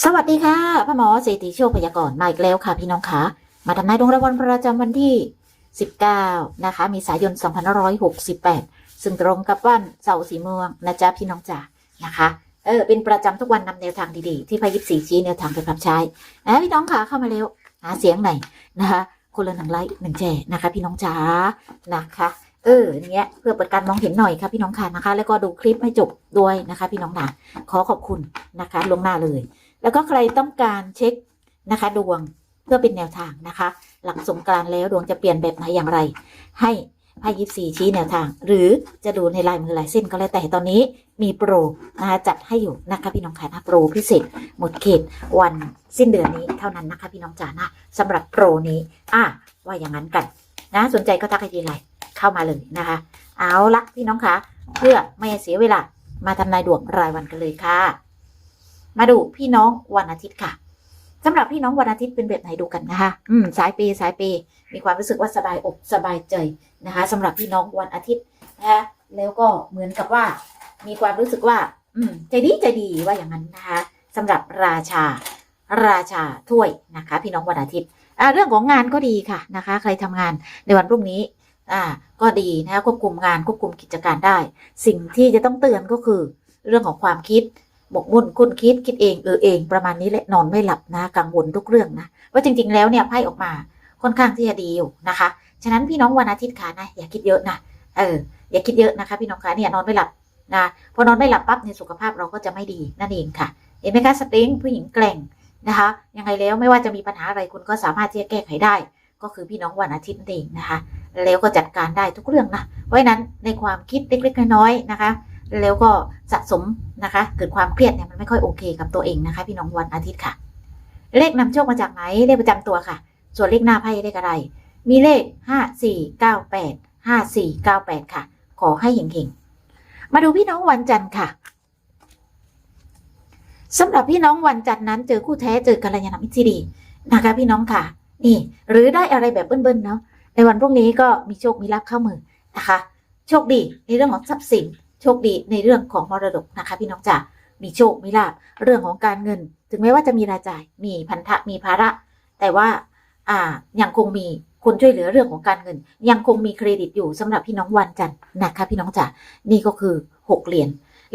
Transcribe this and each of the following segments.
สวัสดีค่ะพ่อหมอเศรษฐีโชคพยากรณ์มาอีกแล้วค่ะพี่น้องคะมาทำนายดวงรางวัลประจำวันที่ 19 นะคะมีสายน 2568 ซึ่งตรงกับวันเสาร์สีเมืองนะจ๊ะพี่น้องจ๋านะคะเออเป็นประจำทุกวันนำแนวทางดีๆ ที่พายิบสีชี้แนวทางไปปรับใช้นะพี่น้องค่ะเข้ามาเร็วหาเสียงหน่อยนะคะคนละหนึ่งไลค์หนึ่งแชร์นะคะ พี่น้องจ๋านะคะ เออเนี้ยเพื่อเปิดการมองเห็นหน่อยค่ะพี่น้องค่ะนะคะ แล้วก็ดูคลิปให้จบด้วยนะคะ พี่น้องนะขอขอบคุณนะคะลงหน้าเลย แล้วก็ใครต้องการเช็คนะคะ ดวงเพื่อเป็นแนวทางนะคะ หลังสงกรานแล้วดวงจะเปลี่ยนแบบไหนอย่างไร ให้ไพ่ยิปซีชี้แนวทาง หรือจะดูในลายมือลายเส้นก็แล้วแต่ตอนนี้มีโปรนะคะจัดให้อยู่นะคะพี่น้องค่ะนะโปรพิเศษหมดเขตวันสิ้นเดือนนี้เท่านั้นนะคะพี่น้องจ๋านะสำหรับโปรนี้ อะว่าอย่างนั้นกันนะสนใจก็ทักไอดีไลน์เข้ามาเลยนะคะ เอาละพี่น้องคะเพื่อไม่ให้เสียเวลามาทำนายดวงรายวันกันเลยค่ะ มาดูพี่น้องวันอาทิตย์ค่ะสำหรับพี่น้องวันอาทิตย์เป็นแบบไหนดูกันนะคะ อืม สายเปย์สายเปย์มีความรู้สึกว่าสบายอกสบายใจนะคะสำหรับพี่น้องวันอาทิตย์นะคะแล้วก็เหมือนกับว่า มีความรู้สึกว่า อืม ใจดีใจดีว่าอย่างนั้นนะคะสำหรับราชา ราชาถ้วยนะคะ พี่น้องวันอาทิตย์อ่าเรื่องของงานก็ดีค่ะนะคะ ใครทำงานในวันพรุ่งนี้อ่าก็ดีนะคะควบคุมงานควบคุมกิจการได้ สิ่งที่จะต้องเตือนก็คือ เรื่องของความคิด บกมุ่นคุณคิดคิดเองเออเอง ประมาณนี้แหละนอนไม่หลับนะกังวลทุกเรื่องนะว่าจริง ๆ แล้วเนี่ยไพ่ออกมาค่อนข้างที่จะดีอยู่นะคะ ฉะนั้นพี่น้องวันอาทิตย์ค่ะนะอย่าคิดเยอะนะเอออย่าคิดเยอะนะคะ พี่น้องคะเนี่ยนอนไม่หลับนะพอนอนไม่หลับปั๊บในยสุขภาพเราก็จะไม่ดีนั่นเองค่ะเห็นไหมคะสตริงผู้หญิงแกร่งนะคะยังไงแล้วไม่ว่าจะมีปัญหาอะไรคุณก็สามารถที่จะแก้ไขได้ ก็คือพี่น้องวันอาทิตย์นั่นเองนะคะ แล้วก็จัดการได้ทุกเรื่องนะเพราะนั้นในความคิดเล็กๆน้อยๆนะคะ แล้วก็สะสมนะคะ เกิดความเครียดเนี่ยมันไม่ค่อยโอเคกับตัวเองนะคะ พี่น้องวันอาทิตย์ค่ะ เลขนำโชคมาจากไหนเลขประจำตัวค่ะ ส่วนเลขหน้าไพ่เลขอะไร มีเลขห้าสี่เก้าแปดห้าสี่เก้าแปดค่ะ ขอให้เฮงๆมาดูพี่น้องวันจันทร์ค่ะสำหรับพี่น้องวันจันทร์นั้นเจอคู่แท้เจอกัลยาณมิตรที่ดีนะคะ พี่น้องค่ะ นี่ หรือได้อะไรแบบเบิ้ลๆเนาะในวันพรุ่งนี้ก็มีโชคมีลาภเข้ามือนะคะ โชคดีในเรื่องของทรัพย์สิน โชคดีในเรื่องของมรดกนะคะ พี่น้องจ๋ามีโชคมีลาภเรื่องของการเงิน ถึงแม้ว่าจะมีรายจ่ายมีพันธะมีภาระ แต่ว่าอ่ายังคงมีคนช่วยเหลือเรื่องของการเงิน ยังคงมีเครดิตอยู่สำหรับพี่น้องวันจันทร์นะคะพี่น้องจ๋านี่ก็คือหกเหรียญ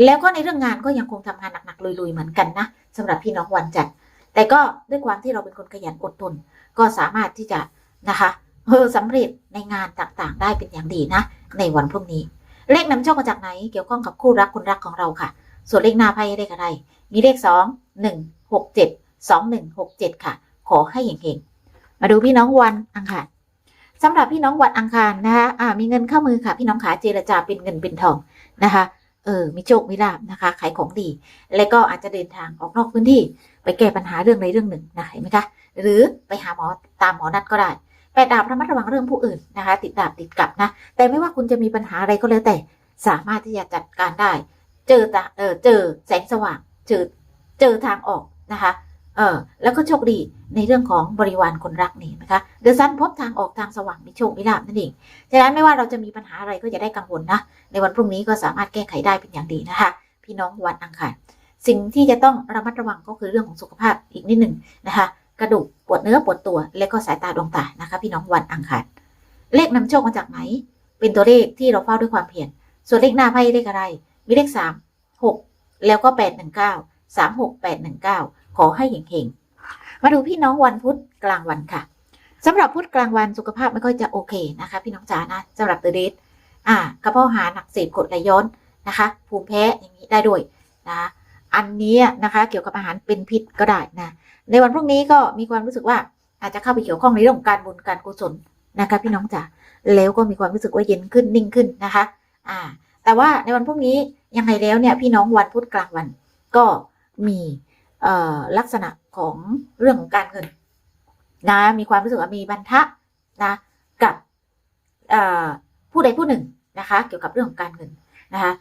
แล้วก็ในเรื่องงานก็ยังคงทำงานหนักๆลุยๆเหมือนกันนะสำหรับพี่น้องวันจันทร์แต่ก็ด้วยความที่เราเป็นคนขยันอดทนก็สามารถที่จะนะคะเออสำเร็จในงานต่างๆ ได้เป็นอย่างดีนะ ในวันพรุ่งนี้ เลขนำโชคมาจากไหน เกี่ยวข้องกับคู่รักคนรักของเราค่ะ ส่วนเลขหน้าไพ่เลขอะไร มีเลขสองหนึ่งหกเจ็ดสองหนึ่งหกเจ็ดค่ะ ขอให้เฮงๆมาดูพี่น้องวันอังคารสำหรับพี่น้องวันอังคารนะคะอ่า มีเงินเข้ามือค่ะ พี่น้องขาเจรจาเป็นเงินเป็นทองนะคะเออ มีโชค มีลาบนะคะ ขายของดี แล้วก็อาจจะเดินทางออกนอกพื้นที่ ไปแก้ปัญหาเรื่องใดเรื่องหนึ่งนะ เห็นไหมคะ หรือไปหาหมอตามหมอนัดก็ได้ แปดดาบระมัดระวังเรื่องผู้อื่นนะคะ ติดดาบติดกับนะ แต่ไม่ว่าคุณจะมีปัญหาอะไรก็แล้วแต่ สามารถที่จะจัดการได้ เจอตาเออเจอแสงสว่าง เจอเจอทางออกนะคะ เออแล้วก็โชคดีในเรื่องของบริวารคนรักนี่นะคะ เดอะซันพบทางออกทางสว่างมีโชคมีลาบนั่นเองฉะนั้นไม่ว่าเราจะมีปัญหาอะไรก็จะได้กังวลนะ ในวันพรุ่งนี้ก็สามารถแก้ไขได้เป็นอย่างดีนะคะ พี่น้องวันอังคาร สิ่งที่จะต้องระมัดระวังก็คือเรื่องของสุขภาพอีกนิดหนึ่งนะคะ กระดูกปวดเนื้อปวดตัว และก็สายตาดวงตานะคะพี่น้องวันอังคารเลขนำโชคมาจากไหน เป็นตัวเลขที่เราเฝ้าด้วยความเพียรส่วนเลขหน้าไพ่เลขอะไร มีเลขสามหกแล้วก็แปดหนึ่งเก้าสามหกแปดหนึ่งเก้าขอให้เฮงๆมาดูพี่น้องวันพุธกลางวันค่ะสำหรับพุธกลางวันสุขภาพไม่ค่อยจะโอเคนะคะ พี่น้องจ๋านะสำหรับตอร์เดสอ่ากระเพาะอาหารหนักเสพกรดไหลย้อนนะคะ ภูมิแพ้อย่างนี้ได้ด้วยนะ อันนี้นะคะเกี่ยวกับอาหารเป็นพิษก็ได้นะในวันพรุ่งนี้ก็มีความรู้สึกว่าอาจจะเข้าไปเกี่ยวข้องในเรื่องการบุญการกุศลนะคะพี่น้องจ๋าแล้วก็มีความรู้สึกว่าเย็นขึ้นนิ่งขึ้นนะคะ อ่า แต่ว่าในวันพรุ่งนี้ยังไงแล้วเนี่ยพี่น้องวันพุธกลางวันก็มีเอ่อลักษณะของเรื่องของการเงินนะมีความรู้สึกว่ามีบันทะนะกับเอ่อผู้ใดผู้หนึ่งนะคะ เกี่ยวกับเรื่องของการเงินนะคะ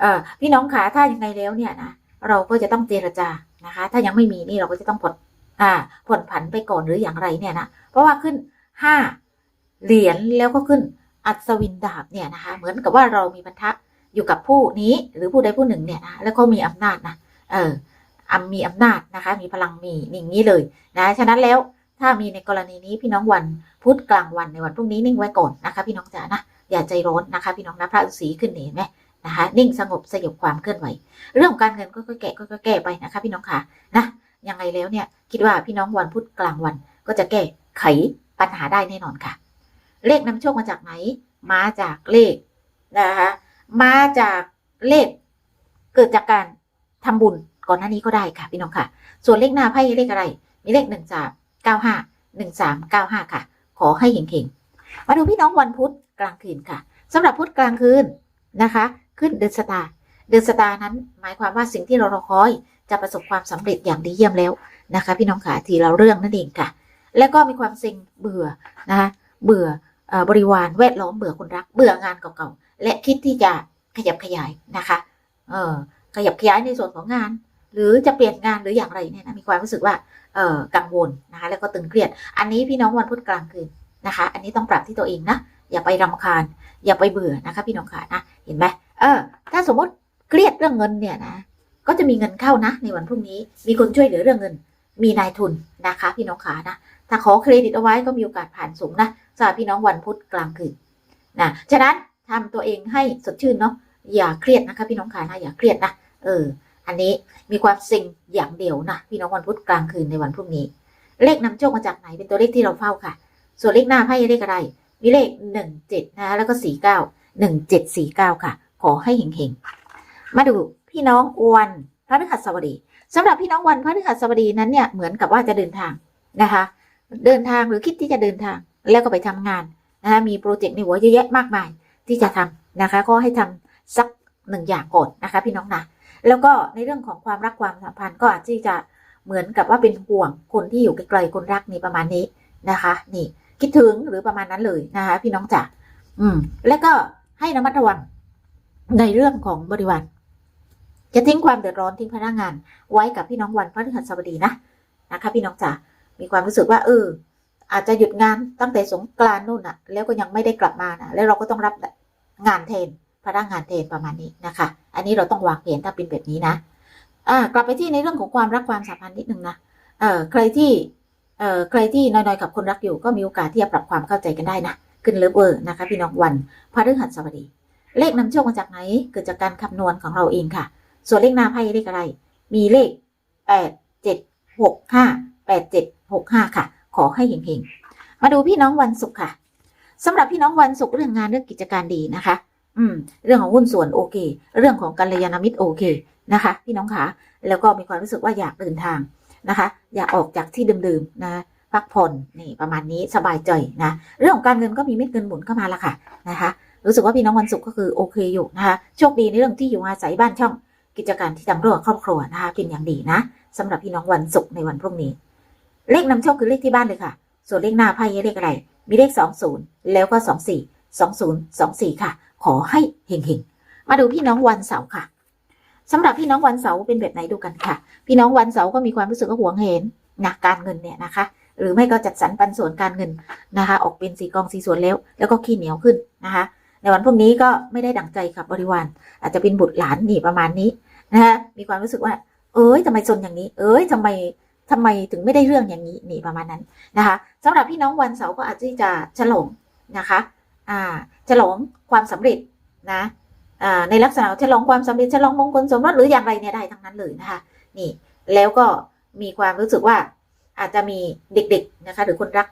เอ่อพี่น้องขาถ้ายังไงแล้วเนี่ยนะ เราก็จะต้องเจรจานะคะ ถ้ายังไม่มีนี่เราก็จะต้องผ่อนอ่าผ่อนผันไปก่อนหรืออย่างไรเนี่ยนะเพราะว่าขึ้นห้าเหรียญแล้วก็ขึ้นอัศวินดาบเนี่ยนะคะ เหมือนกับว่าเรามีบันทะอยู่กับผู้นี้หรือผู้ใดผู้หนึ่งเนี่ยนะแล้วก็มีอำนาจนะเอออมีอำนาจนะคะ มีพลังมีอย่างนี้เลยนะฉะนั้นแล้วถ้ามีในกรณีนี้พี่น้องวันพุธกลางวันในวันพรุ่งนี้นิ่งไว้ก่อนนะคะ พี่น้องจ๋านะอย่าใจร้อนนะคะ พี่น้องนะพระฤาษีขึ้นเห็นไหม นะคะนิ่งสงบสยบความเคลื่อนไหว เรื่องของการเงินก็ค่อยแกะก็แก้ไปนะคะ พี่น้องค่ะนะยังไงแล้วเนี่ยคิดว่าพี่น้องวันพุธกลางวันก็จะแก้ไขปัญหาได้แน่นอนค่ะ เลขนำโชคมาจากไหน มาจากเลขนะคะมาจากเลขเกิดจากการทำบุญก่อนหน้านี้ก็ได้ค่ะ พี่น้องค่ะ ส่วนเลขหน้าไพ่เลขอะไร มีเลขหนึ่งสามเก้าห้าหนึ่งสามเก้าห้าค่ะ ขอให้เห็งๆมาดูพี่น้องวันพุธกลางคืนค่ะสำหรับพุธกลางคืนนะคะ ขึ้นเดือนสตาร์เดือนสตาร์นั้น หมายความว่าสิ่งที่เรารอคอยจะประสบความสำเร็จอย่างดีเยี่ยมแล้วนะคะ พี่น้องค่ะทีเราเรื่องนั่นเองค่ะ แล้วก็มีความเซ็งเบื่อนะคะเบื่ออบริวารแวดล้อมเบื่อคนรัก เบื่องานเก่าๆและคิดที่จะขยับขยายนะคะเออขยับขยายในส่วนของงาน หรือจะเปลี่ยนงานหรืออย่างไรเนี่ยนะมีความรู้สึกว่าเออกังวลนะคะแล้วก็ตึงเครียด อันนี้พี่น้องวันพุธกลางคืนนะคะ อันนี้ต้องปรับที่ตัวเองนะอย่าไปรำคาญ อย่าไปเบื่อนะคะ พี่น้องค่ะนะเห็นไหม เออ ถ้าสมมติเครียดเรื่องเงินเนี่ยนะ ก็จะมีเงินเข้านะ ในวันพรุ่งนี้ มีคนช่วยเหลือเรื่องเงิน มีนายทุนนะคะ พี่น้องขานะ ถ้าขอเครดิตเอาไว้ก็มีโอกาสผ่านสูงนะสำหรับพี่น้องวันพุธกลางคืนนะ ฉะนั้นทำตัวเองให้สดชื่นเนาะ อย่าเครียดนะคะ พี่น้องขานะ อย่าเครียดนะ เออ อันนี้มีความเซ็งอย่างเดียวนะ พี่น้องวันพุธกลางคืนในวันพรุ่งนี้ เลขนำโชคมาจากไหน เป็นตัวเลขที่เราเฝ้าค่ะ ส่วนเลขหน้าไพ่เลขอะไร มีเลขหนึ่งเจ็ดนะ แล้วก็สี่เก้าหนึ่งเจ็ดสี่เก้าค่ะ อให้เฮงๆ มาดูพี่น้องวันพระฤหัสบดีสำหรับพี่น้องวันพระฤหัสบดีนั้นเนี่ยเหมือนกับว่าจะเดินทางนะคะ เดินทางหรือคิดที่จะเดินทางแล้วก็ไปทำงานนะคะมีโปรเจกต์ในหัวเยอะแยะมากมายที่จะทำนะคะก็ให้ทำสักหนึ่งอย่างก่อนนะคะพี่น้องนะแล้วก็ในเรื่องของความรักความสัมพันธ์ก็อาจที่จะเหมือนกับว่าเป็นห่วงคนที่อยู่ไกลๆคนรักนี่ประมาณนี้นะคะ นี่คิดถึงหรือประมาณนั้นเลยนะคะ พี่น้องจ๋าอืม แล้วก็ให้ระมัดระวัง ในเรื่องของบริวารจะทิ้งความเดือดร้อนทิ้งพนักงาน ไว้กับพี่น้องวันพฤหัสบดีนะนะคะ พี่น้องจ๋ามีความรู้สึกว่า เออ อาจจะหยุดงานตั้งแต่สงกรานนู่นอะแล้วก็ยังไม่ได้กลับมานะแล้วเราก็ต้องรับงานแทนพนักงานแทนประมาณนี้นะคะ อันนี้เราต้องวางแผนถ้าเป็นแบบนี้นะอ่ากลับไปที่ในเรื่องของความรักความสัมพันธ์นิดนึงนะเออใครที่เออใครที่น้อยๆกับคนรักอยู่ก็มีโอกาสที่จะปรับความเข้าใจกันได้นะขึ้นเลิฟเวอร์นะคะ พี่น้องวันพฤหัสบดี เลขนำโชคมาจากไหน เกิดจากการคำนวณของเราเองค่ะ ส่วนเลขหน้าไพ่เลขอะไร มีเลขแปดเจ็ดหกห้าแปดเจ็ดหกห้าค่ะ ขอให้เฮงๆ มาดูพี่น้องวันศุกร์ค่ะสำหรับพี่น้องวันศุกร์เรื่องงานเรื่องกิจการดีนะคะ อืม เรื่องของหุ้นส่วนโอเค เรื่องของกัลยาณมิตรโอเคนะคะ พี่น้องขาแล้วก็มีความรู้สึกว่าอยากเดินทางนะคะ อยากออกจากที่เดิมๆนะพักผ่อนนี่ประมาณนี้สบายใจนะ เรื่องของการเงินก็มีเม็ดเงินหมุนเข้ามาละค่ะนะคะ รู้สึกว่าพี่น้องวันศุกร์ก็คือโอเคอยู่นะคะโชคดีในเรื่องที่อยู่อาศัยบ้านช่อง กิจการที่ทำร่วมกับครอบครัวนะคะเป็นอย่างดีนะสำหรับพี่น้องวันศุกร์ในวันพรุ่งนี้ เลขนำโชคคือเลขที่บ้านเลยค่ะ ส่วนเลขหน้าไพ่เลขอะไร มีเลขสองศูนย์แล้วก็สองสี่สองศูนย์สองสี่ค่ะ ขอให้เฮงๆมาดูพี่น้องวันเสาร์ค่ะสำหรับพี่น้องวันเสาร์เป็นแบบไหนดูกันค่ะ พี่น้องวันเสาร์ก็มีความรู้สึกว่าหวงเห็นนะการเงินเนี่ยนะคะ หรือไม่ก็จัดสรรปันส่วนการเงินนะคะ ออกเป็นสีกองสีส่วนแล้ว แล้วก็ขี้เหนียวขึ้นนะคะ ในวันพรุ่งนี้ก็ไม่ได้ดั่งใจกับบริวาร อาจจะเป็นบุตรหลานนี่ประมาณนี้นะคะมีความรู้สึกว่า เอ้ยทำไมซนอย่างนี้ เอ้ยทำไมทำไมถึงไม่ได้เรื่องอย่างนี้นี่ประมาณนั้นนะคะสำหรับพี่น้องวันเสาร์ก็อาจจะฉลองนะคะอ่าฉลองความสำเร็จนะอ่าในลักษณะฉลองความสำเร็จฉลองมงคลสมรสหรืออย่างไรเนี่ยได้ทั้งนั้นเลยนะคะนี่แล้วก็มีความรู้สึกว่าอาจจะมีเด็กๆนะคะหรือคนรัก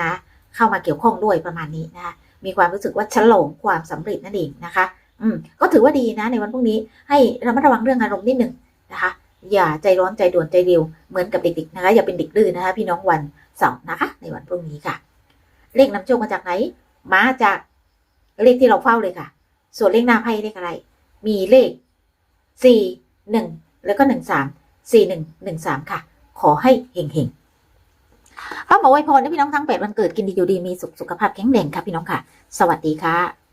นะเข้ามาเกี่ยวข้องด้วยประมาณนี้นะคะ มีความรู้สึกว่าฉลองความสำเร็จนั่นเองนะคะ อืมก็ถือว่าดีนะ ในวันพรุ่งนี้ให้ระมัดระวังเรื่องอารมณ์นิดหนึ่งนะคะ อย่าใจร้อนใจด่วนใจเร็วเหมือนกับเด็กๆนะคะ อย่าเป็นเด็กดื้อนะคะ พี่น้องวันเสาร์นะคะ ในวันพรุ่งนี้ค่ะ เลขนำโชคมาจากไหน มาจากเลขที่เราเฝ้าเลยค่ะ ส่วนเลขหน้าไพ่เลขอะไร มีเลขสี่หนึ่งแล้วก็หนึ่งสามสี่หนึ่งหนึ่งสามค่ะ ขอให้เฮงๆ ป้าหมอไวยพรให้พี่น้องทั้งแปดวันเกิดกินดีอยู่ดีมีสุขสุขภาพแข็งแรงค่ะพี่น้องค่ะ สวัสดีค่ะ